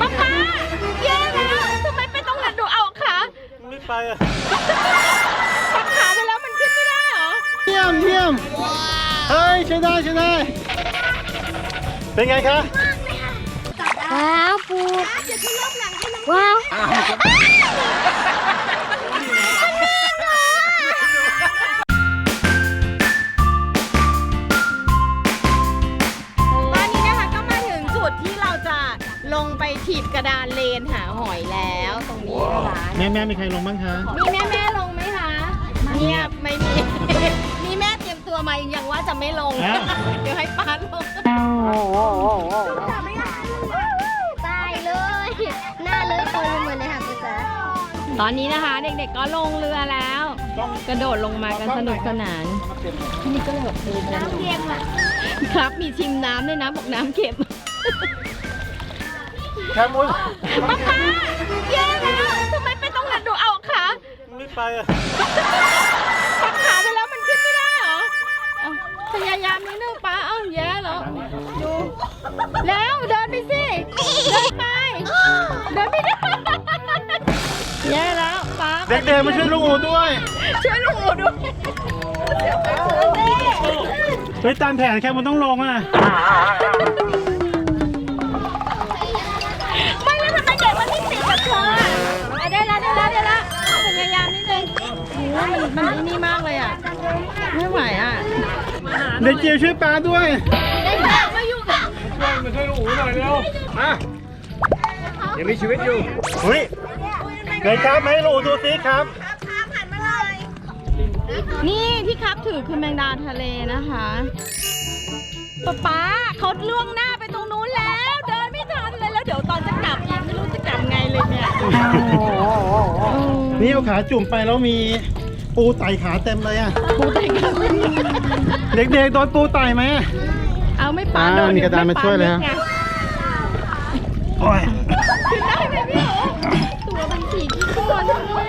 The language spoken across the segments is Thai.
ป๊าป๊าแย่แล้วทำไมไปตรงนั้นดูเอาขาไม่ไปอะปักขาไปแล้วมันขึ้นไม่ได้เหรอ เยี่ยมเยี่ยมเฮ้ยใช้ได้ใช้ได้ เป็นไงคะว้าวปูว้าว จะลงไปถีบกระดานเลนหาหอยแล้วตรงนี้นะคะแม่แม่มีใครลงบ้างคะ มีแม่แม่ลงไหมคะเงียบไม่มี มีแม่เตรียมตัวมายังว่าจะไม่ลงเดี๋ยวให้ป้าลงตายเลย หน้าเลยโตลงมาเลยค่ะพี่จ๋าตอนนี้นะคะ เด็กๆก็ลงเรือแล้ว กระโดดลงมากันสนุกสนาน นี่ก็แบบเดินน้ำเค็มอะครับมีชิมน้ำด้วยนะบอกน้ำเค็ม แคมุนป้าป้าแย่แล้วทำไมไปตรงนั้นดูเอาขาไม่ไปอะปักขาไปแล้วมันขึ้นไม่ได้เหรอเอาพยายามนิดนึงป้าเอ้าแย่แล้วดูแล้วเดินไปสิเดินไปเดินไม่ได้แย่แล้วป้าเด็กๆมาช่วยลุงอูด้วยช่วยลูกหมูด้วยเฮ้ยตามแผนแคมุนต้องลงอะ มันมันไอ้นี่มากเลยอะ ไม่ไหวอะ เด็กเกียวช่วยปลาด้วยได้แล้วมาอยู่กับมาช่วยลุงอูหน่อยเร็วมายังมีชีวิตอยู่เฮ้ยไหนครับมาให้ลุงอูดูสิครับ นี่ที่ครับถือคือแมงดาทะเลนะคะป๊าป๊าเขาล่วงหน้าไปตรงนู้นแล้ว เดินไม่ทันเลยแล้วเดี๋ยวตอนจะกลับอีกไม่รู้จะกลับไงเลยเนี่ย นี่เอาขาจุ่มไปแล้วมี ปูไต่ขาเต็มเลยอะ ปูไต่กลับเด็กๆโดนปูไต่ไหมอะเอาไม่ปาอ่าโดนมีกระดานมาช่วยเลยฮะไงโอ้ยขึ้นได้ไหมพี่โอ๋ตัวมันสีที่ก้อนเลย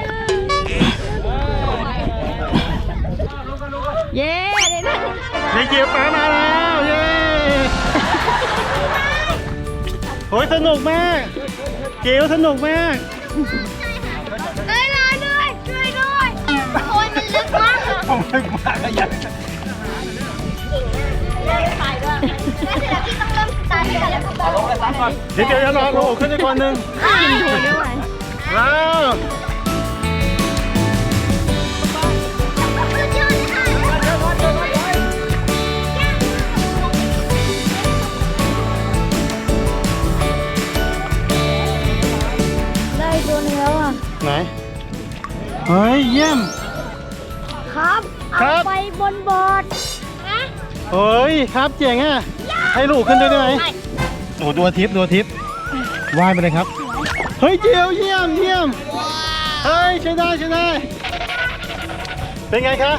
เย้ได้นั่งเด็กเกียวปลามาแล้วเย้โอ้ยสนุกมาก เกียวสนุกมาก ไม่มาก็ยังแล้วเสร็จแล้วพี่ต้องเริ่มสตาร์ทกันแล้วก็บอกเดี๋ยวเดี๋ยวรอโลขึ้นไปก่อนหนึ่งกินโชว์ด้วยว้าว นบอร์ดนะเฮ้ยครับเจ๋งอะ ให้ลูกขึ้นด้วยได้ไหมโอ้ดูอาทิตย์ดูอาทิตย์ว่ายไปเลยครับ เฮ้ยเจียวเยี่ยมเยี่ยมเฮ้ยใช้ได้ใช้ได้ เป็นไงคะ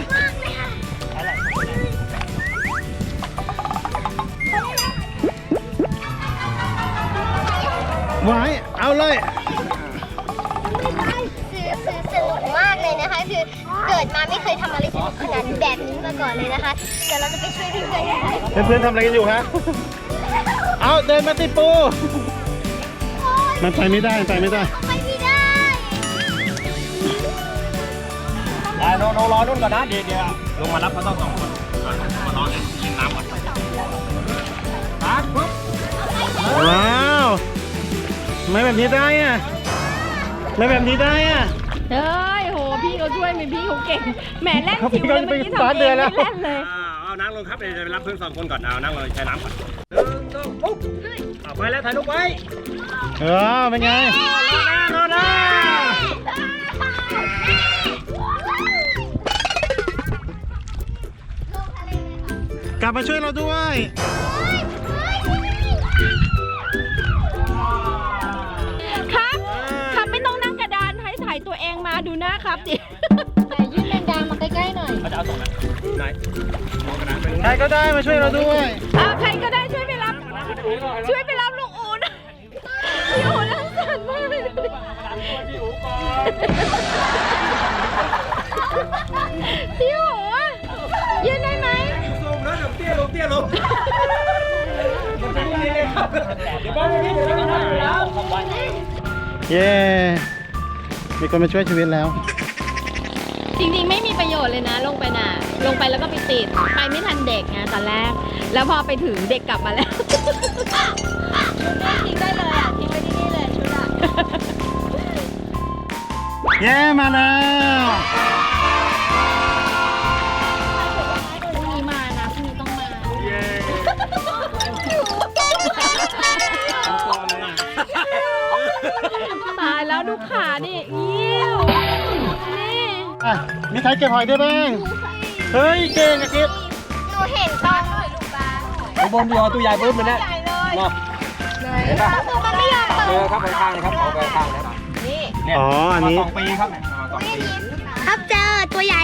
กิดมาไม่เคยทำอะไรสนุกขนาดแบบนี้มาก่อนเลยนะคะเดี๋ยวเราจะไปช่วยเพื่อนๆกันเพื่อนๆทำอะไรกันอยู่ฮะ เอาเดินมาติปู มันไปไม่ได้มันไปไม่ได้ ไปไม่ได้ได้โนโนรอนุ่นก่อนนะเดี๋ยวเดี๋ยวลงมารับเขาต้องสองคนก่อนมารอเนี่ยกินน้ำก่อนปั๊บปุ๊บว้าวไม่แบบนี้ได้อะไม่แบบนี้ได้อะเฮ้ยโหพี่เขา ช่วยไหมพี่เขาเก่งแหมเล่นครับจิ๋วพี่เลก็ยจะไปเมื่อกี้สตาร์ททำเรืเอองแล้วเล่นเลยอ่าเอานั่งลงครับเดี๋ยวจะไปรับเพื่อนสองคนก่อนเอานั่งเลยใช้น้ำก่อนหนึ่งสองปุ๊บเอาไปแล้วถ่ายรูปไว้เออเป็นไงรอนะกลับมาช่วยเราด้วยครับ ครับไม่ต้องนั่งกระดานให้ถ่ายตัวเองมาดูหน้าครับดิ ใกล้ๆหน่อยเขาจะเอาส่งไหนไหนมองกันนะไปใครก็ได้มาช่วยเราด้วยอะใครก็ได้ช่วยไปรับ ช่วยไปรับลูกอูนะพี่อูน่าสงสารมากเลยดูดิพี่อูอะยืนได้ไหมซูมแล้วเดี๋ยวเตี้ยลงเตี้ยลงเดี๋ยวบ้านนี้เดี๋ยวบ้านนี้เย้ มีคนมาช่วยชีวิตแล้ว จริงๆไม่มีประโย ชน์เลยนะ ลงไปน่ะ ลงไปแล้วก็ไปติด ไปไม่ทันเด็กไงตอนแรก แล้วพอไปถึงเด็กกลับมาแล้วทิ้งได้เลยอะทิ้งไว้ที่นี่เลยชุดอะเย้มาแล้วพรุ่งนี้มานะพรุ่งนี้ต้องมาเย้ตายแล้วดูขาดิยิ้วนี่ อะ มีใครเก็บหอยได้บ้าง เฮ้ยเก่งอะคิดหนูเห็นตอนหน่อยลูกปลาข้างบนเดียวตัวใหญ่ปุ๊บมันเนี่ยเนาะเห็นปะคือมันไม่ยอมเปิเอดอครับไปข้างนะครับเอาไปข้างนะครับเนี่ยอ๋ออันนี้ มาสองปีครับเนี่ยมาสองปีครับเจอตัวใหญ่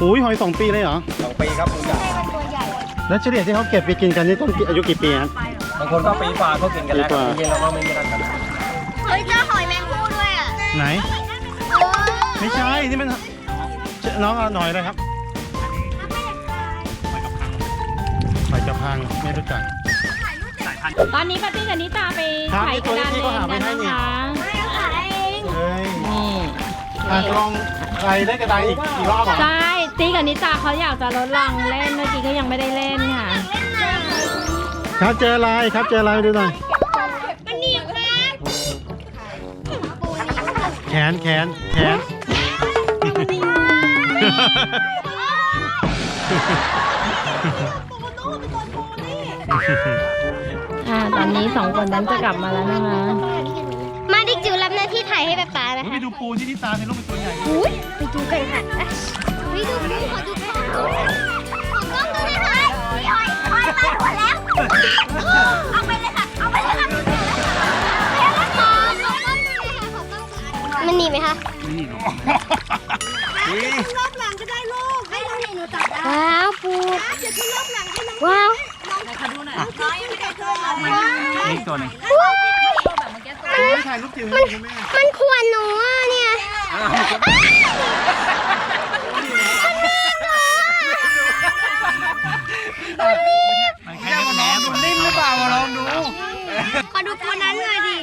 หูยหอยสองปีเลยเหรอ สองปีครับคุณใหญ่ตัวใหญ่แล้วเฉลี่ยที่เขาเก็บไปกินกันนี่ต้นอายุกี่ปีครับบางคนก็ปีกว่าเขากินกันแล้วปีกว่าจริงๆเราก็ไม่มีรักกันเฮ้ยเจอหอยแมงภู่ด้วยอะไหนโอ้ไม่ใช่ นี่มัน น้องเอาหน่อยเลยครับหอยกระพังไม่รู้จักตอนนี้ปาร์ตี้กับนิตาไปครับถ่ายกระดานเลนกันนะคะไม่เอาขาเองเฮ้ยนี่อะลองใครได้กระดานอีกอีกรอบเหรอใช่ตีกับนิตาเขาอยากจะลดลองเล่นเมื่อกี้ก็ยังไม่ได้เล่นค่ะครับเจออะไรครับเจออะไรดูหน่อยมันเหนียวครับปูเนียวครับแขนแขนแขน อ่าตอนนี้สองคนนั้นจะกลับมาแล้วนะคะ มาดิกจิ๋วรับหน้าที่ถ่ายให้ป๊าป๊านะไปคะดูปูที่นิตาในรูปเป็นตัวใหญ่อุ้ยไปดูกันค่ะไปดูดูขอดูก่อนของกล้องดูหน่อยพี่หอยหอยมาหัวแล้ว เอาไปเลยค่ะ เอาไปเลยค่ะขอขอกล้องดูหน่อยค่ะขอกล้องดูมันหนีไหมคะรอบหลัง ว้าวปูว้าวนี่ตัวหนึงไม่ถ่ายรูปจิ๋วให้คุณแม่มันขวนหนูอะเนี่ยแค่มันดูนิ่มหรือเปล่าลองดู ขอดูปูนั้นหน่อยดิ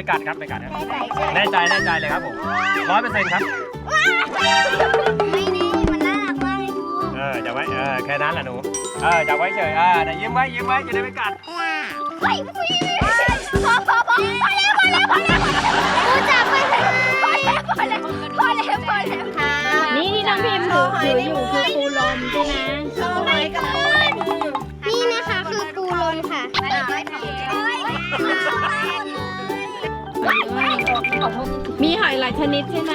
ไม่กัดครับไม่กัดครับแน่ใจแน่ใจเลยครับผมร้อยเปอร์เซ็นต์ครับไม่แน่มันน่ารักมากเลยปูเออจับไว้เออแค่นั้นแหละหนูเออจับไว้เฉยเออเดี๋ยวยิ้มไว้ยิ้มไว้จะได้ไม่กัดเฮ้ยปูพอพอพอพอแล้วพอแล้วพอแล้วปูจับไปเถอะพอแล้วพอแล้วพอแล้วพอแล้วค่ะนี่ที่น้องพิมพ์ถือถืออยู่คือปูลมใช่ไหมโชว์หอยกับปูนี่นะคะคือปูลมค่ะ มีหอยหลายชนิดใช่ไหม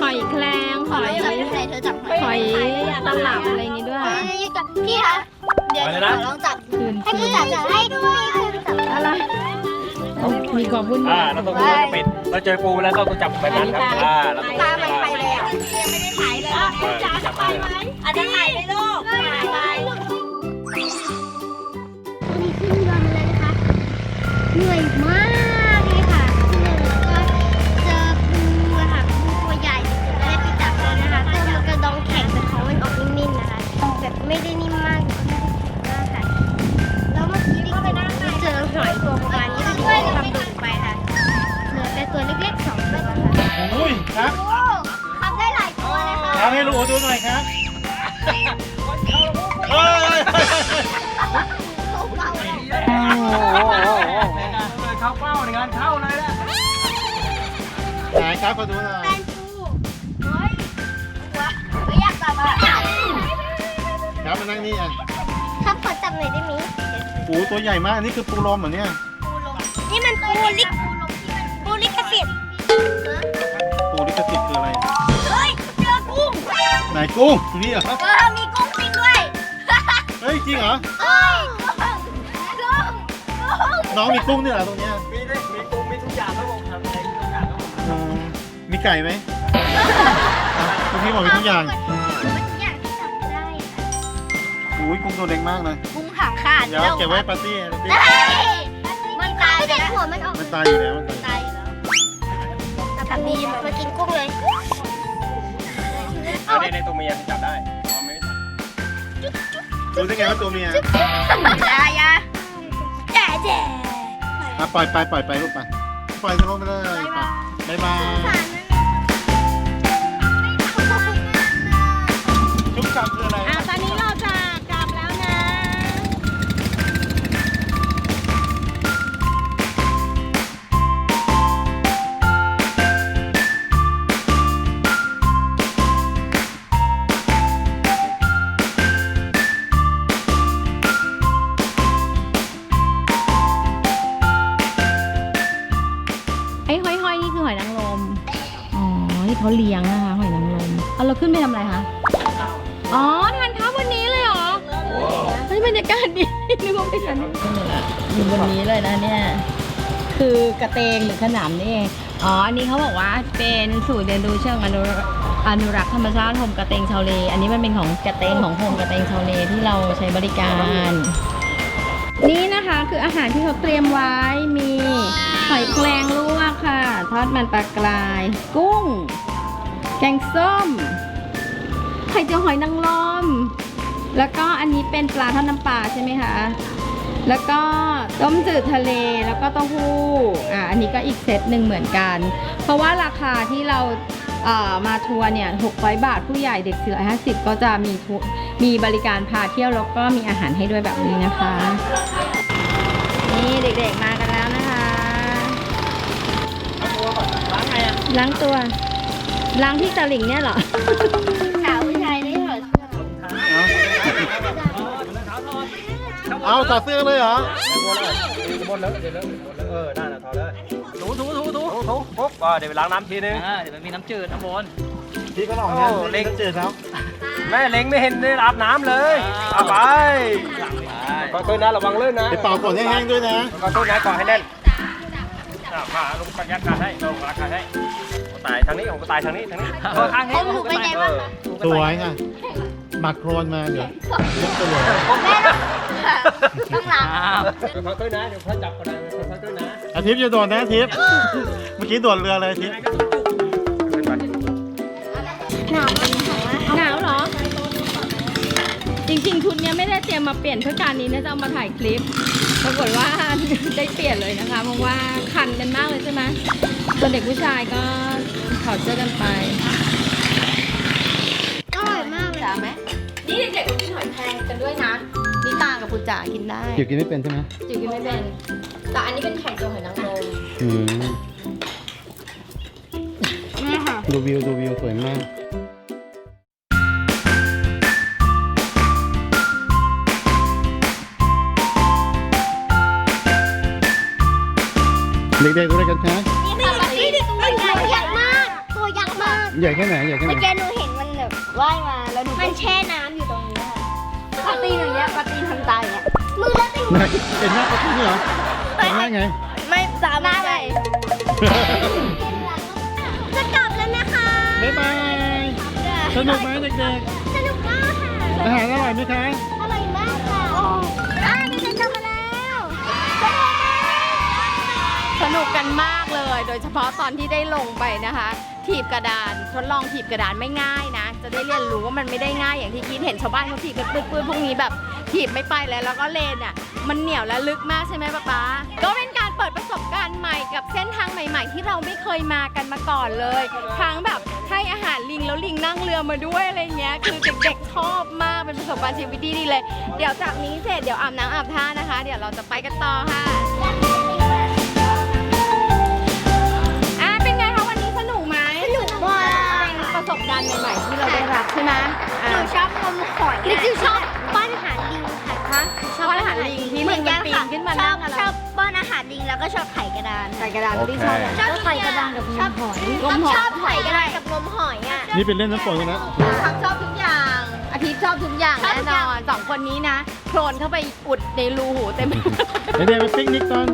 หอยแครงหอยเธอจับหอยตลับอะไรอย่างงี้ด้วยพี่คะเดี๋ยวอะไรนะลองจับคืนให้ผู้จับจับให้ด้วยจับอะไรโอ้มีขอบคุณอ่าเราต้องดูปิดเราเจอปูแล้วต้องจับแบบนั้นครับอ่าเราต้องตามันไปแล้วยังไม่ได้ถ่ายเลยจับไปไหมอันนี้ถ่ายไปลูกถ่ายไปนี่ขึ้นยนต์เลยนะคะเหนื่อย นั่งนี่อะครับขอจับหน่อยได้ไหมปูตัวใหญ่มาก นี่คือปูลมเหรอเนี่ย นี่มันปูลิกปูลิกสิทธิ์ปูลิขสิทธิ์คืออะไร เฮ้ยเจอกุ้งไหนกุ้งนี่เหรอ เออมีกุ้งจริงด้วยเฮ้ยจริงเหรอเฮ้ยกุ้งกุ้งน้องมีกุ้งด้วยเหรอตรงเนี้ยมีได้มีกุ้งมีทุกอย่างครับผมทำอะไรทุกอย่างครับผมอืมมีไก่ไหมคุณพี่บอกมีทุกอย่าง อุ้ยกุ้งตัวเล็กมากเลยกุ้งหางขาดเดี๋ยวเก็บไว้ปาร์ตี้ปาร์ตี้มันตายแล้วหัวมันออกมันตายอยู่แล้วมันตายตายแล้วทำดีมากินกุ้งเลยเอาในในตัวเมียจับได้เอาไม่จับรู้ได้ไงว่าตัวเมียยายาแจ๋แจ๋อะปล่อยไปปล่อยไปลูกไปปล่อยสโลว์ไปเลยไปบ๊ายบายชุบกลับคืออะไร เขาเลี้ยงนะคะหอยนางรมเอาเราขึ้นไปทำอะไรคะ อ๋อทานข้าววันนี้เลยเหรอเฮ้ยบรรยากาศดีนึกว่าไม่ทันอยู่บนนี้เลยนะเนี่ย คือกระเตงหรือขนามนี่เองอ๋อ อันนี้เขาบอกว่าเป็นศูนย์เรียนรู้เชิงอนุอนุรักษ์ธรรมชาติโฮมกระเตงชาวเล อันนี้มันเป็นของกระเตงของโฮมกระเตงชาวเลที่เราใช้บริการ นี่นะคะคืออาหารที่เขาเตรียมไว้มีหอยแครงลวกค่ะ ทอดมันปลากราย กุ้ง แกงส้ม ไข่เจียวหอยนางรม แล้วก็อันนี้เป็นปลาทอดน้ำปลาใช่ไหมคะ แล้วก็ต้มจืดทะเล แล้วก็เต้าหู้ อ่า อันนี้ก็อีกเซตหนึ่งเหมือนกัน เพราะว่าราคาที่เราเอ่อมาทัวร์เนี่ย600 บาท ผู้ใหญ่เด็ก 450 ก็จะมีมีบริการพาเที่ยว แล้วก็มีอาหารให้ด้วยแบบนี้นะคะ นี่เด็กๆมากันแล้วนะคะ ล้างไงอะล้างตัว ล้างที่ตะหลิ่งเนี่ยเหรอสาวผู้ชายได้ถอดเสื้อเอาถอดเสื้อเลยเหรอ บนเลยเดี๋ยวเลยเออนั่นแหละถอดเลยถูถูถูถูถูปุ๊บอ่าเดี๋ยวไปล้างน้ำทีนึงอ่าเดี๋ยวมันมีน้ำจืดน้ำบน พี่ก็ลองนะโอ้เล็เล็กกเจอครับแม่เล็งไม่เห็นได้อาบน้ำเลยเอาไปขอโทษนะระวังลื่นนะไปเป่าฝนให้แห้งด้วยนะขอโทษนะก่อนให้แน่นอ่ามาลุงกัดยัดขาให้ลงราคาให้ ตายทางนี้ของตายทางนี้ทางนี้เออข้างนี้ผมหนูเป็นไงบ้างคะสวยค่ะหมักโครนมาเดี๋ยวเล็กตัวเลยแม่ต้องล้างอ้าวขอโทษนะเดี๋ยวเขาจับกันนะขอโทษนะอาทิตย์จะโดดนะอาทิตย์เมื่อกี้โดดเรือเลยอาทิตย์หนาวมากค่ะหนาวเหรอ จริงๆชุดเนี้ยไม่ได้เตรียมมาเปลี่ยนเพื่อการนี้นะจะเอามาถ่ายคลิป ปรากฏว่าได้เปลี่ยนเลยนะคะ เพราะว่าคันกันมากเลยใช่ไหมส่วนเด็กผู้ชายก็ถอดเสื้อกันไปอร่อยมากเลยจ๋าไหมนี่เด็กๆก็กินหอยแครงกันด้วยนะนี่ตากับปูจ๋ากินได้จิ๋วกินไม่เป็นใช่ไหมจิ๋วกินไม่เป็น แต่อันนี้เป็นไข่เจียวหอยนางรมอืมนี่ค่ะดูวิวดูวิวสวยมาก เด็กๆดูอะไรกันคะนี่ค่ะนี่ตัวใหญ่ใหญ่มาก ตัวยักษ์มากใหญ่แค่ไหนใหญ่แค่ไหนเมื่อกี้หนูเห็นมันแบบว่ายมาแล้วหนูมันแช่น้ำอยู่ตรงนี้ค่ะปาตีอย่างเงี้ยปาตีทำตาอย่างเงี้ยมือแล้วตีไหนเห็นหน้าปะที่เหรอเห็นหน้าไง ไม่สามารถเลยจะกลับแล้วนะคะบ๊ายบายสนุกไหมเด็กสนุกมากค่ะๆอาหารอร่อยไหมคะอร่อยมากค่ะอ่าเด็กๆกลับมาแสนุกกันมากเลย โดยเฉพาะตอนที่ได้ลงไปนะคะ ถีบกระดาน ทดลองถีบกระดานไม่ง่ายนะ จะได้เรียนรู้ว่ามันไม่ได้ง่ายอย่างที่คิดเห็นชาวบ้านเขาถีบกันปื้ดๆพวกนี้แบบถีบไม่ไปแล้วแล้วก็เลนอะ มันเหนียวและลึกมากใช่ไหมป๊าป๊าก็เป็นการเปิดประสบการณ์ใหม่กับเส้นทางใหม่ ๆ ที่เราไม่เคยมากันมาก่อนเลยทั้งแบบให้อาหารลิงแล้วลิงนั่งเรือมาด้วยอะไรเงี้ยคือเด็กๆชอบมากเป็นประสบการณ์ชีวิตที่ดีเลย เดี๋ยวจากนี้เสร็จเดี๋ยวอาบน้ำอาบท่านะคะ เดี๋ยวเราจะไปกันต่อค่ะอะ เป็นประสบการณ์ใหม่ๆที่เราได้รับใช่ไหมหอะนูชอบงมหอยนี่คือชอบ ป้อนอาหารลิงค่ะฮะชอบอาหารลิงที่ลิงมันปีนขึ้นมาชอนั่บงอะไรชอบป้อนอาหารลิงแล้วก็ชอบไข่กระดานใส่กระดาษที่ชอบอะไรชอบไข่กระดานกับงมหอยงมหอย ชอบไข่กระดานกับงมหอยอะ นี่เป็นเล่นน้ำฝนกันนะทั้งชอบทุกอย่าง อาทิตย์ชอบทุกอย่างชอบแน่ทุกนอย่าง อนสองคนนี้นะโคลนเข้าไปอุดในรูหูเต็มไปหมด เด็กๆไปปิกนิกก่อน